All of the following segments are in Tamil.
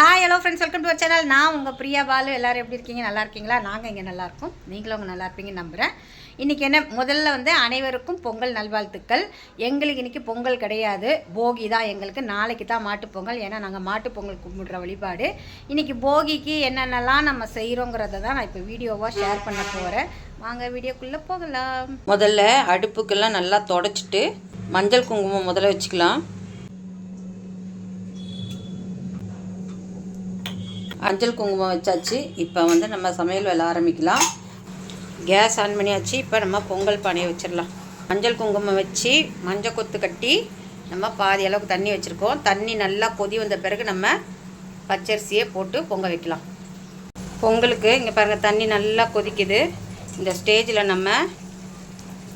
Hi hello friends welcome to channel நான் உங்கள் பிரியா பாலு. எல்லோரும் எப்படி இருக்கீங்க? நல்லா இருக்கீங்களா? நாங்கள் இங்கே நல்லாயிருக்கோம் நீங்களும் உங்கள் நல்லா இருப்பீங்கன்னு நம்புகிறேன் இன்றைக்கி என்ன? முதல்ல வந்து அனைவருக்கும் பொங்கல் நல்வாழ்த்துக்கள். எங்களுக்கு இன்றைக்கி பொங்கல் கிடையாது. போகி தான் எங்களுக்கு. நாளைக்கு தான் மாட்டுப் பொங்கல். ஏன்னா நாங்கள் மாட்டுப்பொங்கல் கும்பிடுற வழிபாடு. இன்றைக்கி போகிக்கு என்னென்னலாம் நம்ம செய்கிறோங்கிறத தான் நான் இப்போ வீடியோவாக ஷேர் பண்ண போகிறேன் வாங்க வீடியோக்குள்ளே போகலாம். முதல்ல அடுப்புக்கெல்லாம் நல்லா தொடச்சிட்டு மஞ்சள் குங்குமம் முதல்ல வச்சுக்கலாம். அஞ்சல் குங்குமம் வச்சாச்சு. இப்போ வந்து நம்ம சமையல் வேலை ஆரம்பிக்கலாம். கேஸ் ஆன் பண்ணியாச்சு. இப்போ நம்ம பொங்கல் பானையை வச்சிடலாம். மஞ்சள் குங்குமம் வச்சு மஞ்சள் கொத்து கட்டி நம்ம பாதி அளவுக்கு தண்ணி வச்சுருக்கோம். தண்ணி நல்லா கொதி வந்த பிறகு நம்ம பச்சரிசியை போட்டு பொங்க வைக்கலாம். பொங்கலுக்கு இங்கே பாருங்கள் தண்ணி நல்லா கொதிக்குது. இந்த ஸ்டேஜில் நம்ம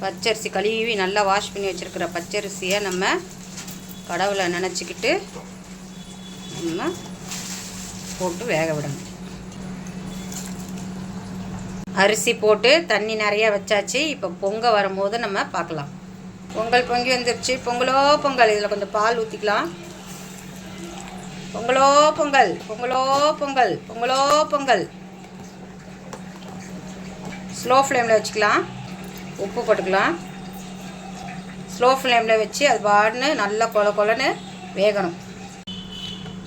பச்சரிசி கழுவி நல்லா வாஷ் பண்ணி வச்சுருக்கிற பச்சரிசியை நம்ம கடவுளை நினச்சிக்கிட்டு நம்ம போட்டு வேக விடணும். அரிசி போட்டு தண்ணி நிறையா வச்சாச்சு. இப்போ பொங்க வரும்போது நம்ம பார்க்கலாம். பொங்கல் பொங்கி வந்துருச்சு. பொங்கலோ பொங்கல். இதில் கொஞ்சம் பால் ஊற்றிக்கலாம் பொங்கலோ பொங்கல். பொங்கலோ பொங்கல். பொங்கலோ பொங்கல். ஸ்லோ ஃப்ளேமில் வச்சுக்கலாம். உப்பு போட்டுக்கலாம். ஸ்லோ ஃப்ளேமில் வச்சு அது பாடுன்னு நல்லா கொல கொலன்னு வேகணும்.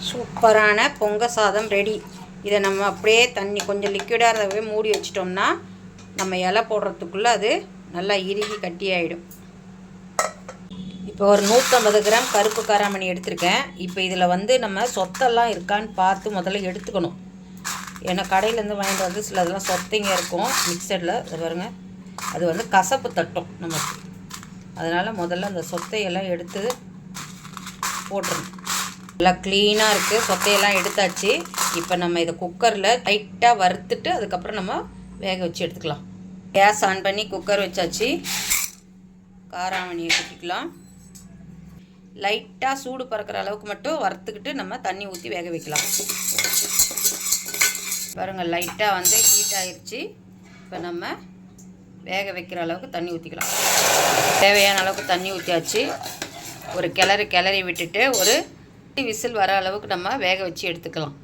சூப்பரான பொங்க சாதம் ரெடி. இதை நம்ம அப்படியே தண்ணி கொஞ்சம் லிக்விடாக இருந்தவே மூடி வச்சிட்டோம்னா நம்ம இலை போடுறதுக்குள்ளே அது நல்லா இறுகி கட்டி ஆகிடும் இப்போ ஒரு நூற்றம்பது கிராம் கருப்பு காராமணி எடுத்திருக்கேன். இப்போ இதில் வந்து நம்ம சொத்தெல்லாம் இருக்கான்னு பார்த்து முதல்ல எடுத்துக்கணும். ஏன்னா கடையிலேருந்து வாங்கிட்டு வந்து சில இதெல்லாம் சொத்தைங்க இருக்கும். மிக்சரில் அது பாருங்க. அது வந்து கசப்பு தட்டும் நமக்கு. அதனால் முதல்ல அந்த சொத்தையெல்லாம் எடுத்து போட்டுருணும் நல்லா க்ளீனாக இருக்குது சொத்தையெல்லாம் எடுத்தாச்சு. இப்போ நம்ம இதை குக்கரில் டைட்டாக வறுத்துட்டு அதுக்கப்புறம் நம்ம வேக வச்சு எடுத்துக்கலாம். கேஸ் ஆன் பண்ணி குக்கர் வச்சாச்சு. காராமணியை கொட்டிக்கலாம் லைட்டாக சூடு பறக்கிற அளவுக்கு மட்டும் வறுத்துக்கிட்டு நம்ம தண்ணி ஊற்றி வேக வைக்கலாம். பாருங்கள் லைட்டாக வந்து ஹீட் ஆயிடுச்சு இப்போ நம்ம வேக வைக்கிற அளவுக்கு தண்ணி ஊற்றிக்கலாம் தேவையான அளவுக்கு தண்ணி ஊற்றியாச்சு ஒரு கிளறி கிளறி விட்டுட்டு ஒரு விசில் வர அளவுக்கு நம்ம வேக வச்சு எடுத்துக்கலாம்.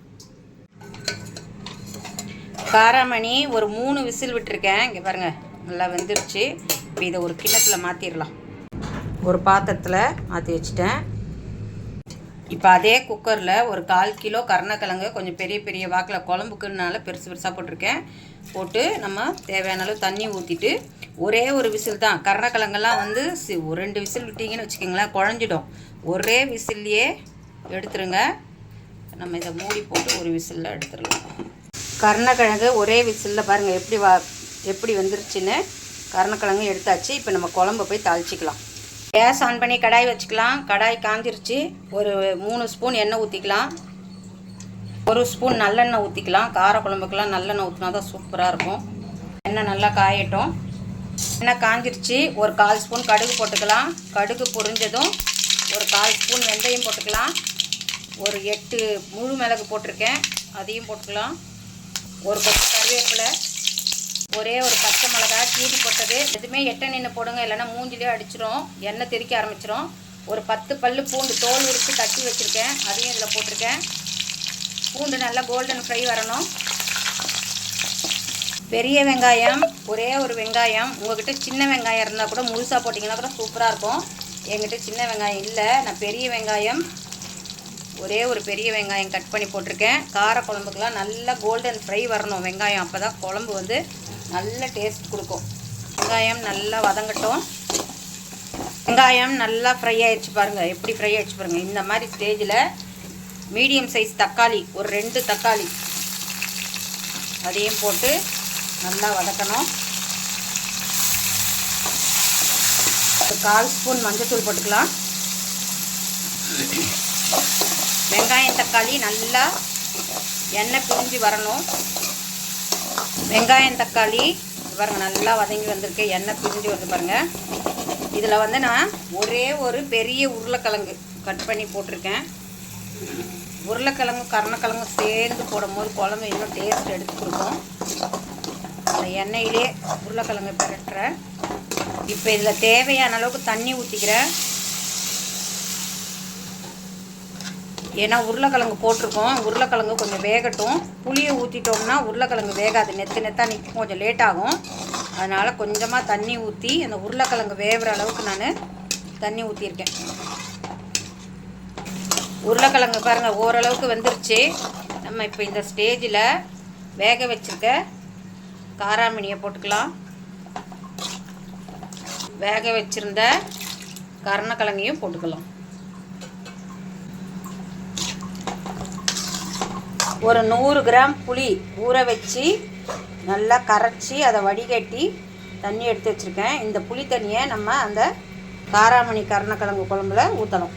காராமணி ஒரு மூணு விசில் விட்டுருக்கேன். இங்கே பாருங்கள் நல்லா வெந்துருச்சு. இப்போ இதை ஒரு கிண்ணத்தில் மாற்றிடலாம் ஒரு பாத்திரத்தில் மாற்றி வச்சுட்டேன். இப்போ அதே குக்கரில் ஒரு கால் கிலோ கருணக்கிழங்கு கொஞ்சம் பெரிய பெரிய வாக்கில் குழம்புக்குனால பெருசு பெருசாக போட்டிருக்கேன். போட்டு நம்ம தேவையான அளவு தண்ணி ஊற்றிட்டு ஒரே ஒரு விசில் தான். கருணக்கிழங்கெல்லாம் வந்து சி ஒரு ரெண்டு விசில் விட்டிங்கன்னு வச்சுக்கோங்களேன் குழஞ்சிடும். ஒரே விசில்லையே எடுத்துருங்க. நம்ம இதை மூடி போட்டு ஒரு விசிலில் எடுத்துடலாம். கருணக்கிழங்கு ஒரே விசிலில் பாருங்கள் எப்படி வா எப்படி வந்துருச்சுன்னு. கருணக்கிழங்கு எடுத்தாச்சு இப்போ நம்ம குழம்பு போய் தாளிச்சிக்கலாம். கேஸ் ஆன் பண்ணி கடாய் வச்சுக்கலாம். கடாய் காஞ்சிருச்சு. ஒரு மூணு ஸ்பூன் எண்ணெய் ஊற்றிக்கலாம் ஒரு ஸ்பூன் நல்லெண்ணெய் ஊற்றிக்கலாம் கார குழம்புக்கெலாம் நல்லெண்ணெய் ஊற்றினா தான் சூப்பராக இருக்கும். எண்ணெய் நல்லா காயட்டும். எண்ணெய் காஞ்சிருச்சு. ஒரு கால் ஸ்பூன் கடுகு போட்டுக்கலாம். கடுகு பொரிஞ்சதும் ஒரு கால் ஸ்பூன் வெந்தயம் போட்டுக்கலாம். ஒரு எட்டு முழு மிளகு போட்டிருக்கேன். அதையும் போட்டுக்கலாம். ஒரு கொத்து கருவேப்பிலை ஒரே ஒரு பச்சை மிளகா கீரி போட்டது. எதுவுமே எட்டை நின்று போடுங்க இல்லைன்னா மூஞ்சிலே அடிச்சிரும். எண்ணெய் தெறிக்க ஆரம்பிச்சிரும். ஒரு பத்து பல் பூண்டு தோல் உரித்து தட்டி வச்சுருக்கேன். அதையும் இதில் போட்டிருக்கேன். பூண்டு நல்லா கோல்டன் ஃப்ரை வரணும். பெரிய வெங்காயம் ஒரே ஒரு வெங்காயம். உங்கள்கிட்ட சின்ன வெங்காயம் இருந்தால் கூட முழுசாக போட்டிங்கன்னா கூட சூப்பராக இருக்கும். எங்கிட்ட சின்ன வெங்காயம் இல்லை. நான் பெரிய வெங்காயம் ஒரே ஒரு பெரிய வெங்காயம் கட் பண்ணி போட்டிருக்கேன். கார குழம்புக்கெலாம் நல்லா கோல்டன் ஃப்ரை வரணும். வெங்காயம் அப்போ தான் குழம்பு வந்து நல்ல டேஸ்ட் கொடுக்கும். வெங்காயம் நல்லா வதங்கட்டும். வெங்காயம் நல்லா ஃப்ரை ஆயிடுச்சு பாருங்கள் எப்படி ஃப்ரை ஆயிடுச்சு பாருங்கள் இந்த மாதிரி ஸ்டேஜில் மீடியம் சைஸ் தக்காளி ஒரு ரெண்டு தக்காளி அதையும் போட்டு நல்லா வதக்கணும். ஒரு கால் ஸ்பூன் மஞ்சத்தூள் போட்டுக்கலாம். வெங்காயம் தக்காளி நல்லா எண்ணெய் பிரிஞ்சு வரணும். வெங்காயம் தக்காளி பாருங்க நல்லா வதங்கி வந்திருக்கு. எண்ணெய் பிரிஞ்சு வந்து பாருங்கள் இதில் வந்து நான் ஒரே ஒரு பெரிய உருளைக்கிழங்கு கட் பண்ணி போட்டிருக்கேன். உருளைக்கிழங்கு கருணக்கிழங்கும் சேர்ந்து போடும்போது குழம்பு இன்னும் டேஸ்ட் எடுத்து கொடுக்கும். அந்த எண்ணெயிலே உருளைக்கிழங்கு பிரட்டுறேன். இப்போ இதில் தேவையான அளவுக்கு தண்ணி ஊற்றிக்கிறேன் ஏன்னா உருளைக்கிழங்கு போட்டிருக்கோம். உருளைக்கிழங்கு கொஞ்சம் வேகட்டும். புளியை ஊற்றிட்டோம்னா உருளைக்கிழங்கு வேகாது. நெத்து நெத்தாக நிற்கும் கொஞ்சம் லேட் ஆகும். அதனால் கொஞ்சமாக தண்ணி ஊற்றி அந்த உருளைக்கிழங்கு வேகிற அளவுக்கு நான் தண்ணி ஊற்றிருக்கேன் உருளைக்கிழங்கு பாருங்கள் ஓரளவுக்கு வந்துருச்சு. நம்ம இப்போ இந்த ஸ்டேஜில் வேக வச்சுருக்க காராமணியை போட்டுக்கலாம். வேக வச்சுருந்த கருணக்கிழங்கையும் போட்டுக்கலாம். ஒரு நூறு கிராம் புளி ஊற வச்சு நல்லா கரைச்சி அதை வடிகட்டி தண்ணி எடுத்து வச்சுருக்கேன். இந்த புளி தண்ணியை நம்ம அந்த காராமணி கருணக்கிழங்கு குழம்புல ஊற்றணும்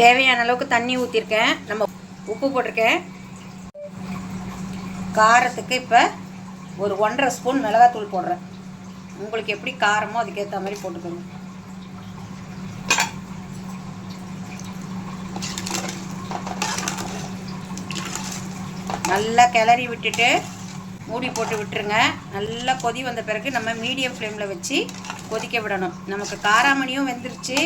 தேவையான அளவுக்கு தண்ணி ஊற்றிருக்கேன் நம்ம உப்பு போட்டிருக்கேன். காரத்துக்கு இப்போ ஒரு ஒன்றரை ஸ்பூன் மிளகாத்தூள் போடுறேன். உங்களுக்கு எப்படி காரமோ அதுக்கேற்ற மாதிரி போட்டுக்கணும் நல்லா கிளறி விட்டுட்டு மூடி போட்டு விட்டுருங்க. நல்லா கொதி வந்த பிறகு நம்ம மீடியம் ஃப்ளேமில் வச்சு கொதிக்க விடணும். நமக்கு காராமணியும் வெந்துருச்சு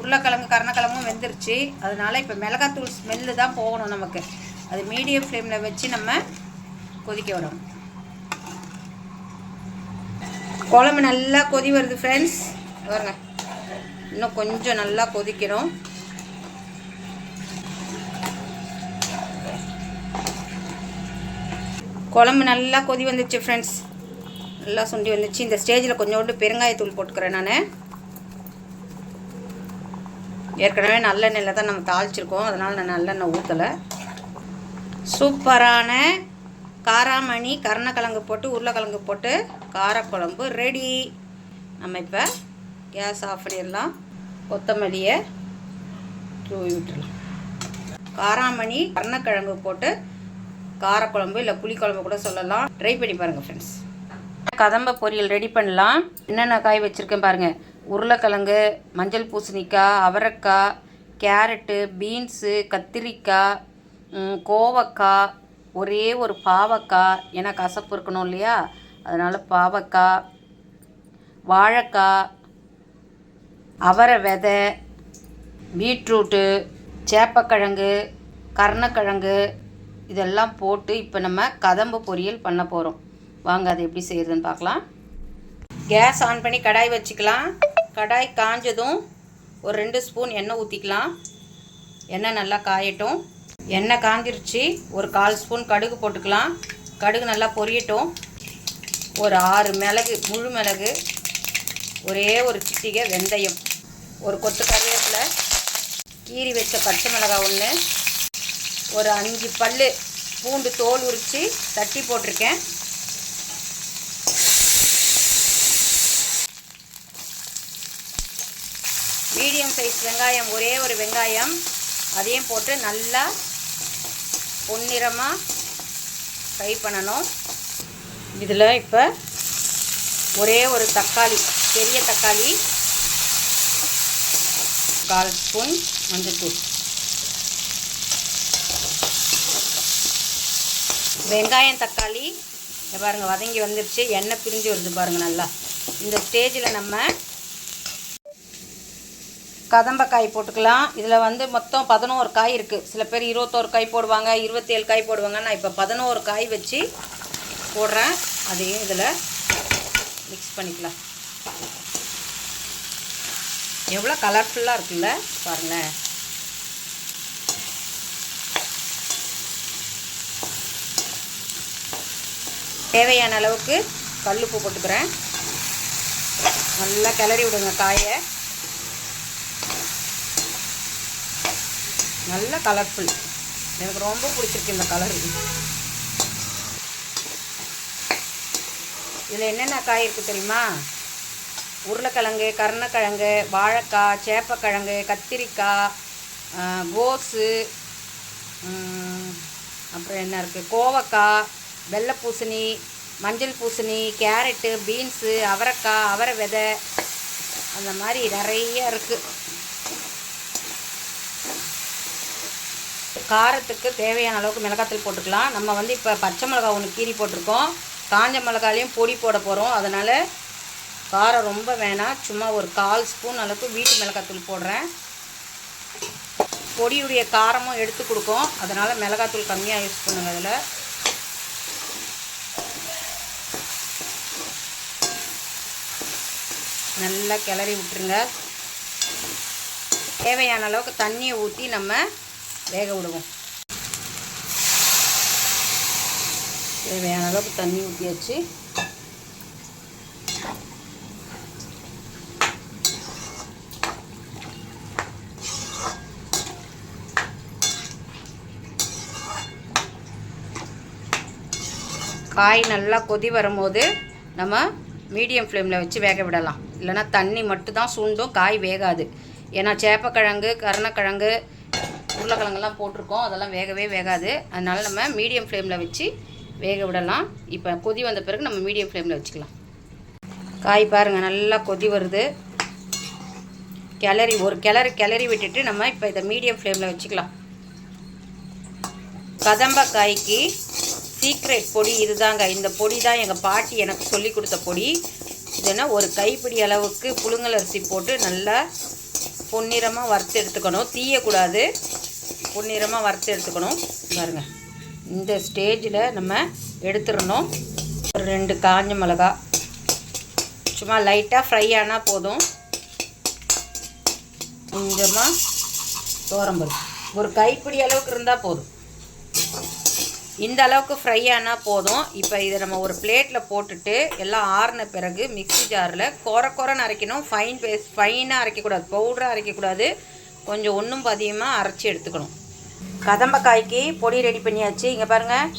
உருளைக்கிழங்கு கருணக்கிழங்கும் வெந்துருச்சு. அதனால் இப்போ மிளகாத்தூள் ஸ்மெல்லு தான் போகணும் நமக்கு. அது மீடியம் ஃப்ளேமில் வச்சு நம்ம கொதிக்க விடணும். குழம்பு நல்லா கொதி வருது ஃப்ரெண்ட்ஸ் வருங்க இன்னும் கொஞ்சம் நல்லா கொதிக்கணும். குழம்பு நல்லா கொதி வந்துச்சு ஃப்ரெண்ட்ஸ் நல்லா சுண்டி வந்துச்சு. இந்த ஸ்டேஜில் கொஞ்சோண்டு பெருங்காயத்தூள் போட்டுக்கிறேன் நான். ஏற்கனவே நல்லெண்ணெயில் தான் நம்ம தாளிச்சிருக்கோம். அதனால் நான் நல்லெண்ணெய் ஊற்றலை சூப்பரான காராமணி கருணக்கிழங்கு போட்டு உருளைக்கிழங்கு போட்டு காரக்குழம்பு ரெடி நம்ம இப்போ கேஸ் ஆஃப் பண்ணிடலாம். கொத்தமல்லியை தூவி விட்டுடலாம். காராமணி கருணக்கிழங்கு போட்டு காரக்குழம்பு இல்லை புளிக்குழம்பு கூட சொல்லலாம். ட்ரை பண்ணி பாருங்கள் ஃப்ரெண்ட்ஸ் கதம்ப பொரியல் ரெடி பண்ணலாம். என்னென்ன காய் வச்சுருக்கேன் பாருங்கள் உருளைக்கிழங்கு மஞ்சள் பூசணிக்காய் அவரைக்காய் கேரட்டு பீன்ஸு கத்திரிக்காய் கோவக்காய் ஒரே ஒரு பாவக்காய். ஏன்னா கசப்பு இருக்கணும் இல்லையா? அதனால் பாவக்காய் வாழைக்காய் அவரை விதை பீட்ரூட்டு சேப்பக்கிழங்கு கருணக்கிழங்கு இதெல்லாம் போட்டு இப்போ நம்ம கதம்பு பொரியல் பண்ண போகிறோம் வாங்க அது எப்படி செய்யறதுன்னு பார்க்கலாம். கேஸ் ஆன் பண்ணி கடாய் வச்சுக்கலாம். கடாய் காஞ்சதும் ஒரு ரெண்டு ஸ்பூன் எண்ணெய் ஊற்றிக்கலாம் எண்ணெய் நல்லா காயட்டும். எண்ணெய் காஞ்சிருச்சு. ஒரு கால் ஸ்பூன் கடுகு போட்டுக்கலாம். கடுகு நல்லா பொரியட்டும். ஒரு ஆறு மிளகு முழு மிளகு ஒரே ஒரு சிட்டிகை வெந்தயம். ஒரு கொத்து கருவேப்பிலை கீறி வச்ச பச்சை மிளகாய் ஒன்று ஒரு அஞ்சு பல் பூண்டு தோல் உரித்து தட்டி போட்டிருக்கேன். மீடியம் சைஸ் வெங்காயம் ஒரே ஒரு வெங்காயம். அதையும் போட்டு நல்லா பொன்னிறமாக ஃப்ரை பண்ணணும். இதில் இப்போ ஒரே ஒரு தக்காளி பெரிய தக்காளி கால் ஸ்பூன் மஞ்சள்தூள் வெங்காயம் தக்காளி. பாருங்கள் வதங்கி வந்துருச்சு. எண்ணெய் பிரிஞ்சு வருது பாருங்கள் நல்லா. இந்த ஸ்டேஜில் நம்ம கதம்பக்காய் போட்டுக்கலாம். இதில் வந்து மொத்தம் பதினோரு காய் இருக்குது சில பேர் இருபத்தோரு காய் போடுவாங்க இருபத்தேழு காய் போடுவாங்க. நான் இப்போ பதினோரு காய் வச்சு போடுறேன். அதையும் இதில் மிக்ஸ் பண்ணிக்கலாம். எவ்வளோ கலர்ஃபுல்லாக இருக்குல்ல பாருங்கள் தேவையான அளவுக்கு கல்லுப்பு போட்டுக்கிறேன். நல்லா கிளறி விடுங்க காயை. நல்ல கலர்ஃபுல் எனக்கு ரொம்ப பிடிச்சிருக்கு இந்த கலர் இதில் என்னென்ன காய் இருக்குது தெரியுமா? உருளைக்கிழங்கு கருணக்கிழங்கு வாழைக்காய் சேப்பக்கிழங்கு கத்திரிக்காய் கோஸு அப்புறம் என்ன இருக்குது கோவக்காய் வெள்ளை பூசணி மஞ்சள் பூசணி கேரட்டு பீன்ஸு அவரைக்காய் அவரை விதை அந்த மாதிரி நிறைய இருக்குது காரத்துக்கு தேவையான அளவுக்கு மிளகாத்தூள் போட்டுக்கலாம். நம்ம வந்து இப்போ பச்சை மிளகா ஒன்று கீறி போட்டிருக்கோம். காஞ்ச மிளகாலையும் பொடி போட போகிறோம் அதனால் காரம் ரொம்ப வேணாம். சும்மா ஒரு கால் ஸ்பூன் அளவுக்கு வீட்டு மிளகாத்தூள் போடுறேன். பொடியுடைய காரமும் எடுத்து கொடுக்கும். அதனால் மிளகாத்தூள் கம்மியாக யூஸ் பண்ணுங்கள் அதில். நல்லா கிளறி விட்டுருங்க. தேவையான அளவுக்கு தண்ணியை ஊற்றி நம்ம வேக விடுவோம். தேவையான அளவுக்கு தண்ணி ஊற்றியாச்சு காய் நல்லா கொதி வரும்போது நம்ம மீடியம் ஃப்ளேமில் வச்சு வேக விடலாம். இல்லைன்னா தண்ணி மட்டும்தான் சுண்டும் காய் வேகாது. ஏன்னா சேப்பக்கிழங்கு கருணக்கிழங்கு உருளைக்கிழங்கெல்லாம் போட்டிருக்கோம். அதெல்லாம் வேகவே வேகாது. அதனால் நம்ம மீடியம் ஃப்ளேமில் வச்சு வேக விடலாம். இப்போ கொதி வந்த பிறகு நம்ம மீடியம் ஃப்ளேமில் வச்சுக்கலாம். காய் பாருங்கள் நல்லா கொதி வருது. கிளறி ஒரு கிளறி கிளறி விட்டுட்டு நம்ம இப்போ இதை மீடியம் ஃப்ளேமில் வச்சுக்கலாம். கதம்பக்காய்க்கு சீக்ரெட் பொடி இதுதாங்க. இந்த பொடி தான் எங்கள் பாட்டி எனக்கு சொல்லி கொடுத்த பொடி. இதுனா ஒரு கைப்பிடி அளவுக்கு புழுங்கல் அரிசி போட்டு நல்லா பொன்னிறமாக வறுத்து எடுத்துக்கணும். தீயக்கூடாது. பொன்னிறமாக வறுத்து எடுத்துக்கணும். பாருங்க. இந்த ஸ்டேஜில் நம்ம எடுத்துடணும். ஒரு ரெண்டு காஞ்ச மிளகா. சும்மா லைட்டாக ஃப்ரை ஆனால் போதும். கொஞ்சமாக தோரம்பருப்பு ஒரு கைப்பிடி அளவுக்கு இருந்தால் போதும். இந்த அளவுக்கு ஃப்ரை ஆனால் போதும். இப்போ இதை நம்ம ஒரு பிளேட்டில் போட்டுட்டு எல்லாம் ஆறின பிறகு மிக்சி ஜாரில் குறை குறைன்னு அரைக்கணும். ஃபைன் பேஸ்ட் ஃபைனாக அரைக்கக்கூடாது. பவுடராக அரைக்கக்கூடாது. கொஞ்சம் ஒன்றும் பதியமாக அரைச்சி எடுத்துக்கணும். கதம்பக்காய்க்கு பொடி ரெடி பண்ணியாச்சு. இங்கே பாருங்கள்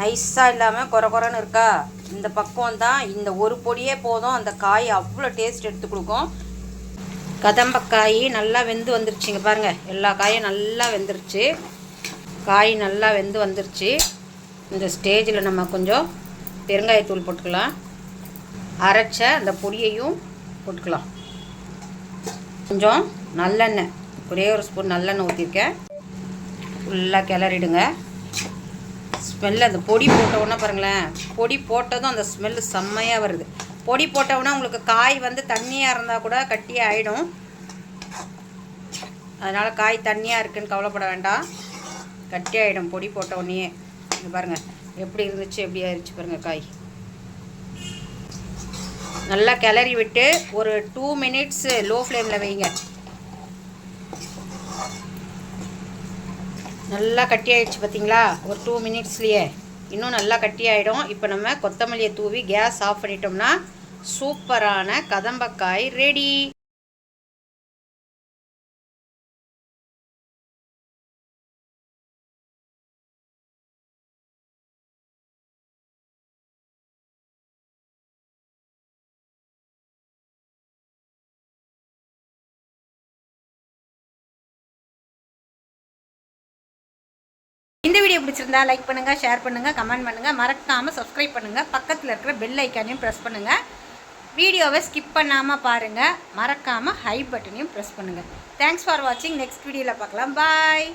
நைஸாக இல்லாமல் குறை குறைன்னு இருக்கா? இந்த பக்கம் தான். இந்த ஒரு பொடியே போதும். அந்த காய் அவ்வளோ டேஸ்ட் எடுத்து கொடுக்கும். கதம்பக்காய் நல்லா வெந்து வந்துருச்சுங்க பாருங்கள் எல்லா காயும் நல்லா வெந்துருச்சு. காய் நல்லா வெந்து வந்துருச்சு. இந்த ஸ்டேஜில் நம்ம கொஞ்சம் பெருங்காயத்தூள் போட்டுக்கலாம். அரைச்ச அந்த பொடியையும் போட்டுக்கலாம். கொஞ்சம் நல்லெண்ணெய் ஒரே ஒரு ஸ்பூன் நல்லெண்ணெய் ஊற்றிருக்கேன் ஃபுல்லாக கிளறிடுங்க. ஸ்மெல் அந்த பொடி போட்டவுடனே பாருங்களேன் பொடி போட்டதும் அந்த ஸ்மெல்லு செம்மையாக வருது. பொடி போட்டவுடனே உங்களுக்கு காய் வந்து தண்ணியாக இருந்தால் கூட கட்டியாக ஆகிடும் அதனால் காய் தண்ணியாக இருக்குன்னு கவலைப்பட வேண்டாம். கட்டி ஆகிடும் பொடி போட்ட உடனே இங்கே பாருங்கள் எப்படி இருந்துச்சு எப்படி ஆயிடுச்சு பாருங்கள் காய். நல்லா கிளறி விட்டு ஒரு டூ மினிட்ஸ் லோ ஃப்ளேமில் வைங்க. நல்லா கட்டி ஆயிடுச்சு பார்த்தீங்களா ஒரு டூ மினிட்ஸ்லையே இன்னும் நல்லா கட்டி ஆகிடும் இப்போ நம்ம கொத்தமல்லியை தூவி கேஸ் ஆஃப் பண்ணிட்டோம்னா சூப்பரான கதம்பக்காய் ரெடி இந்த வீடியோ பிடிச்சிருந்தா லைக் பண்ணுங்கள் ஷேர் பண்ணுங்கள் கமெண்ட் பண்ணுங்கள் மறக்காமல் சப்ஸ்கிரைப் பண்ணுங்கள் பக்கத்தில் இருக்கிற பெல் ஐக்கானையும் ப்ரெஸ் பண்ணுங்கள் வீடியோவை ஸ்கிப் பண்ணாமல் பாருங்கள் மறக்காமல் ஹை பட்டனையும் ப்ரெஸ் பண்ணுங்கள் தேங்க்ஸ் ஃபார் வாட்சிங் நெக்ஸ்ட் வீடியோவில் பார்க்கலாம். பாய்